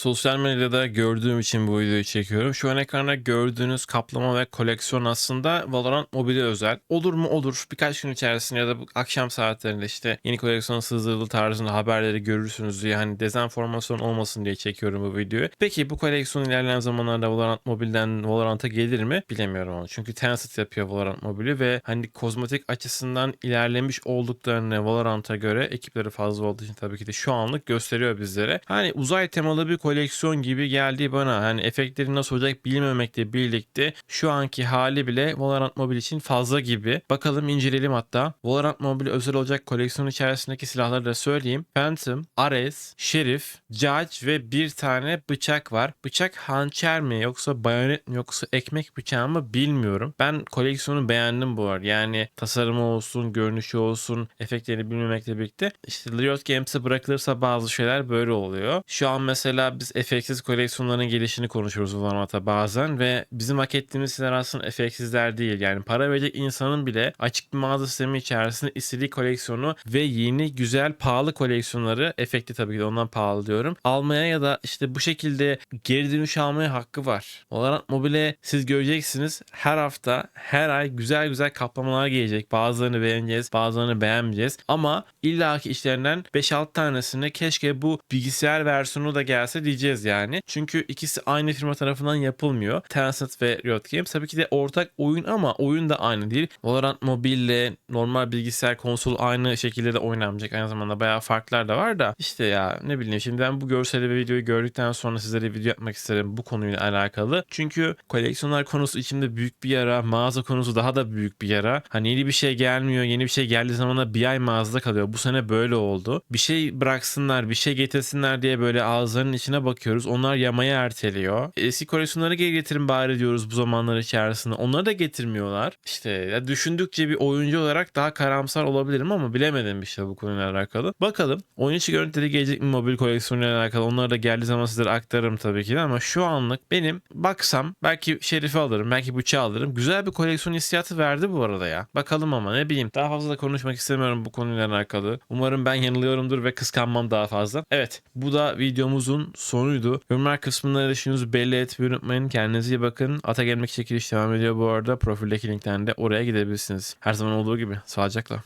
Sosyal medyada gördüğüm için bu videoyu çekiyorum. Şu an ekranda gördüğünüz kaplama ve koleksiyon aslında Valorant Mobile'e özel. Olur mu olur. Birkaç gün içerisinde ya da akşam saatlerinde işte yeni koleksiyon sızdırıldığı tarzında haberleri görürsünüz diye hani dezenformasyon olmasın diye çekiyorum bu videoyu. Peki bu koleksiyon ilerleyen zamanlarda Valorant Mobile'den Valorant'a gelir mi? Bilemiyorum onu. Çünkü Tencent yapıyor Valorant Mobile'i ve hani kozmetik açısından ilerlemiş olduklarını Valorant'a göre ekipleri fazla olduğu için tabii ki de şu anlık gösteriyor bizlere. Hani uzay temalı bir koleksiyon gibi geldi bana. Hani efektleri nasıl olacak bilmemekle birlikte şu anki hali bile Valorant Mobile için fazla gibi. Bakalım inceleyelim hatta. Valorant Mobile özel olacak koleksiyon içerisindeki silahları da söyleyeyim. Phantom, Ares, Şerif, Judge ve bir tane bıçak var. Bıçak hançer mi yoksa bayonet mi yoksa ekmek bıçağı mı bilmiyorum. Ben koleksiyonu beğendim bu arada. Yani tasarımı olsun, görünüşü olsun, efektlerini bilmemekle birlikte. İşte Riot Games'e bırakılırsa bazı şeyler böyle oluyor. Şu an mesela biz efektsiz koleksiyonların gelişini konuşuyoruz Valorant'a bazen ve bizim hak ettiğimiz şeyler aslında efektsizler değil. Yani para verecek insanın bile açık bir mağaza sistemi içerisinde istediği koleksiyonu ve yeni güzel pahalı koleksiyonları efekti tabii ki de ondan pahalı diyorum. Almaya ya da işte bu şekilde geri dönüş almaya hakkı var. Valorant Mobile siz göreceksiniz her hafta her ay güzel güzel kaplamalar gelecek. Bazılarını beğeneceğiz bazılarını beğenmeyeceğiz ama illaki işlerinden 5-6 tanesine keşke bu bilgisayar versiyonu da gelse diyeceğiz yani. Çünkü ikisi aynı firma tarafından yapılmıyor. Tencent ve Riot Games tabii ki de ortak oyun ama oyun da aynı değil. Valorant mobille normal bilgisayar konsol aynı şekilde de oynanmayacak. Aynı zamanda bayağı farklar da var da işte ya ne bileyim şimdi ben bu görseli ve videoyu gördükten sonra sizlere video yapmak isterim bu konuyla alakalı. Çünkü koleksiyonlar konusu içimde büyük bir yara. Mağaza konusu daha da büyük bir yara. Hani yeni bir şey gelmiyor. Yeni bir şey geldiği zaman da bir ay mağazada kalıyor. Bu sene böyle oldu. Bir şey bıraksınlar, bir şey getirsinler diye böyle ağızlarının içine bakıyoruz. Onlar yamaya erteliyor. Eski koleksiyonları geri getirin bari diyoruz bu zamanlar içerisinde. Onları da getirmiyorlar. İşte ya düşündükçe bir oyuncu olarak daha karamsar olabilirim ama bilemedim işte bu konuyla alakalı. Bakalım. Oyun içi görüntüleri gelecek mi mobil koleksiyonuyla alakalı. Onları da geldiği zaman sizlere aktarırım tabii ki de ama şu anlık benim baksam belki Şerif'i alırım, belki bıçağı alırım. Güzel bir koleksiyon hissiyatı verdi bu arada ya. Bakalım ama ne bileyim. Daha fazla da konuşmak istemiyorum bu konuyla alakalı. Umarım ben yanılıyorumdur ve kıskanmam daha fazla. Evet bu da videomuzun sonuydu. Yorumlar kısmında düşündüğünüzü belli etmeyi unutmayın. Kendinize iyi bakın. Ata gelmek çekiliş devam ediyor bu arada. Profildeki linkten de oraya gidebilirsiniz. Her zaman olduğu gibi. Sağlıcakla.